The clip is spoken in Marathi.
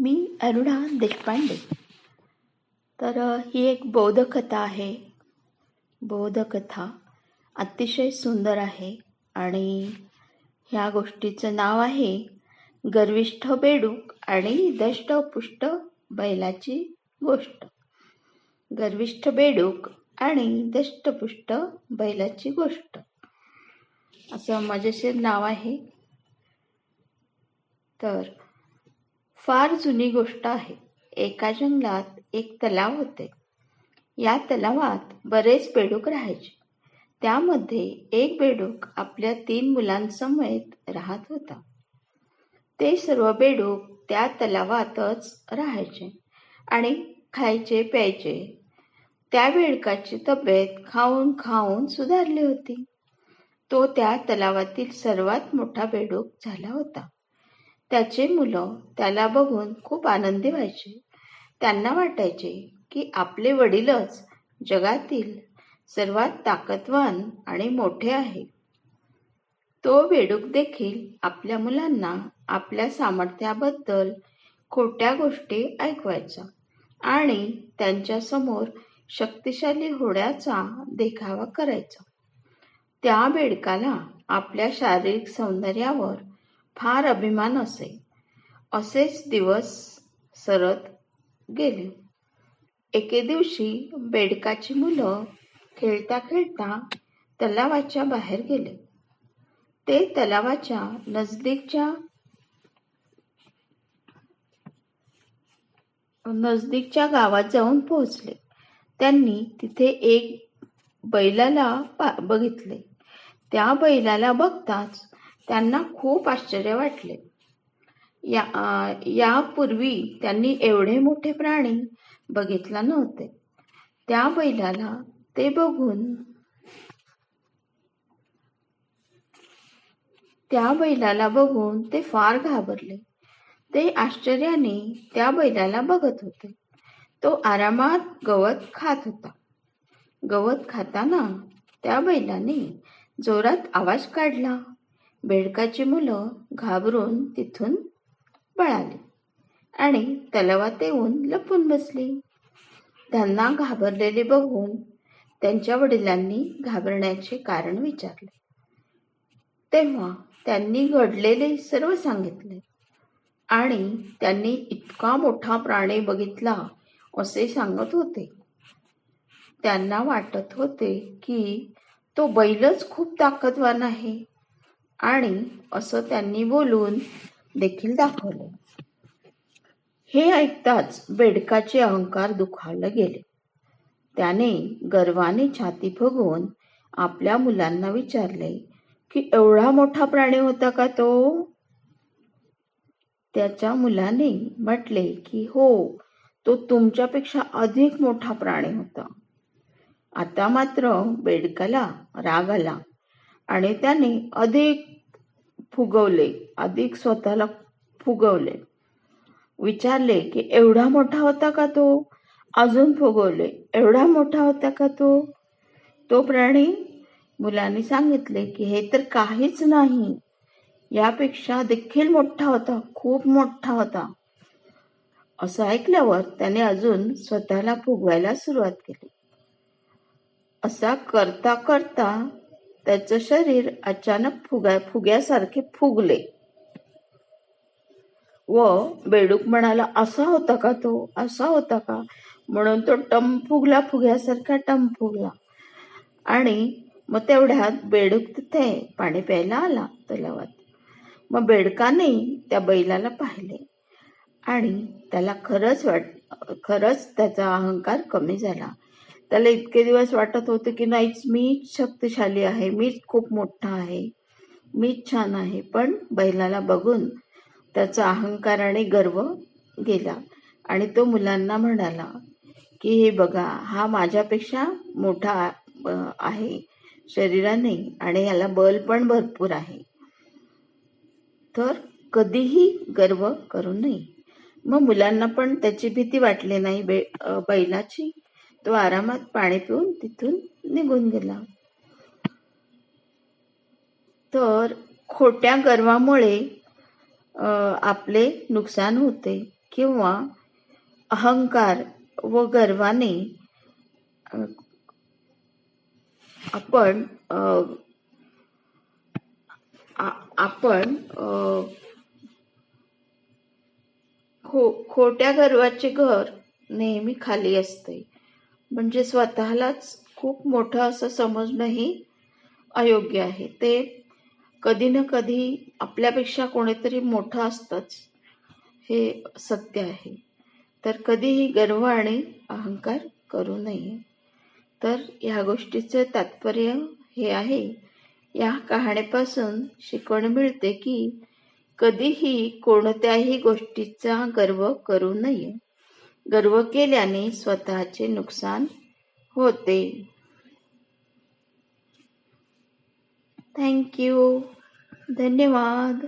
मी अरुणा देशपांडे. तर ही एक बौद्धकथा आहे. बौद्धकथा अतिशय सुंदर आहे आणि ह्या गोष्टीचं नाव आहे गर्विष्ठ बेडूक आणि दष्टपुष्ट बैलाची गोष्ट. गर्विष्ठ बेडूक आणि दष्टपुष्ट बैलाची गोष्ट. असं मजेशीर नाव आहे. तर फार जुनी गोष्ट आहे. एका जंगलात एक तलाव होते. या तलावात बरेच बेडूक राहायचे. त्यामध्ये एक बेडूक आपल्या तीन मुलांसमवेत राहत होता. ते सर्व बेडूक त्या तलावातच राहायचे आणि खायचे प्यायचे. त्या बेडकाची तब्येत खाऊन खाऊन सुधारली होती. तो त्या तलावातील सर्वात मोठा बेडूक झाला होता. त्याचे मुलं त्याला बघून खूप आनंदी व्हायचे. त्यांना वाटायचे की आपले वडीलच जगातील सर्वात ताकदवान आणि मोठे आहे तो बेडूक देखील आपल्या मुलांना आपल्या सामर्थ्याबद्दल खोट्या गोष्टी ऐकवायचा आणि त्यांच्यासमोर शक्तिशाली होण्याचा देखावा करायचा. त्या बेडकाला आपल्या शारीरिक सौंदर्यावर फार अभिमान असे. असेच दिवस सरत गेले. एके दिवशी बेडकाची मुलं खेळता खेळता तलावाच्या बाहेर गेले. ते तलावाच्या नजदीकच्या नजदीकच्या गावात जाऊन पोहोचले. त्यांनी तिथे एक बैलाला बघितले. त्या बैलाला बघताच त्यांना खूप आश्चर्य वाटले. या यापूर्वी त्यांनी एवढे मोठे प्राणी बघितला नव्हते. त्या बैलाला ते बघून त्या बैलाला बघून ते फार घाबरले. ते आश्चर्याने त्या बैलाला बघत होते. तो आरामात गवत खात होता. गवत खाताना त्या बैलाने जोरात आवाज काढला. बेडकाची मुलं घाबरून तिथून पळाली आणि तलावात येऊन लपून बसली. त्यांना घाबरलेले बघून त्यांच्या वडिलांनी घाबरण्याचे कारण विचारले. तेव्हा त्यांनी घडलेले सर्व सांगितले आणि त्यांनी इतका मोठा प्राणी बघितला असे सांगत होते. त्यांना वाटत होते की तो बैलच खूप ताकदवान आहे. आणि असं त्यांनी बोलून देखील दाखवले. हे ऐकताच बेडकाचे अहंकार दुखावले गेले. त्याने गर्वाने छाती फुगवून आपल्या मुलांना विचारले की एवढा मोठा प्राणी होता का तो? त्याच्या मुलाने म्हटले की हो तो तुमच्यापेक्षा अधिक मोठा प्राणी होता. आता मात्र बेडकाला राग आला. आणि त्याने अधिक फुगवले अधिक स्वतःला फुगवले. विचारले की एवढा मोठा होता का तो? अजून फुगवले. एवढा मोठा होता का तो? तो प्राणी मुलांनी सांगितले की हे तर काहीच नाही. यापेक्षा देखील मोठा होता खूप मोठा होता. असं ऐकल्यावर त्याने अजून स्वतःला फुगवायला सुरुवात केली. असा करता करता त्याचं शरीर अचानक फुगा फुग्यासारखे फुगले. व बेडूक म्हणाला असा होता का तो? असा होता का? म्हणून तो टम फुगला फुग्यासारखा टम फुगला. आणि मग तेवढ्यात बेडूक तिथे पाणी प्यायला आला तलावात. मग बेडकाने त्या बैलाला पाहिले आणि त्याला खरंच वाट खरंच त्याचा अहंकार कमी झाला. त्याला इतके दिवस वाटत होते की नाहीच मीच शक्तिशाली आहे मीच खूप मोठा आहे मीच छान आहे. पण बैलाला बघून त्याचा अहंकार आणि गर्व गेला आणि तो मुलांना म्हणाला की हे बघा हा माझ्यापेक्षा मोठा आहे शरीराने आणि याला बल पण भरपूर आहे. तर कधीही गर्व करू नये. मग मुलांना पण त्याची भीती वाटली नाही बे बैलाची? तो आरामात पाणी पिऊन तिथून निघून गेला. तर खोट्या गर्वामुळे आपले नुकसान होते किंवा अहंकार व गर्वाने आपण आपण खो खोट्या गर्वाचे घर नेहमी खाली असते. म्हणजे स्वतःलाच खूप मोठं असं समजणंही अयोग्य आहे. ते कधी ना कधी आपल्यापेक्षा कोणीतरी मोठं असतंच हे सत्य आहे. तर कधीही गर्व आणि अहंकार करू नये. तर ह्या गोष्टीचं तात्पर्य हे आहे. या कहाणीपासून शिकवण मिळते की कधीही कोणत्याही गोष्टीचा गर्व करू नये. गर्व केल्याने स्वतःचे नुकसान होते. थँक्यू धन्यवाद.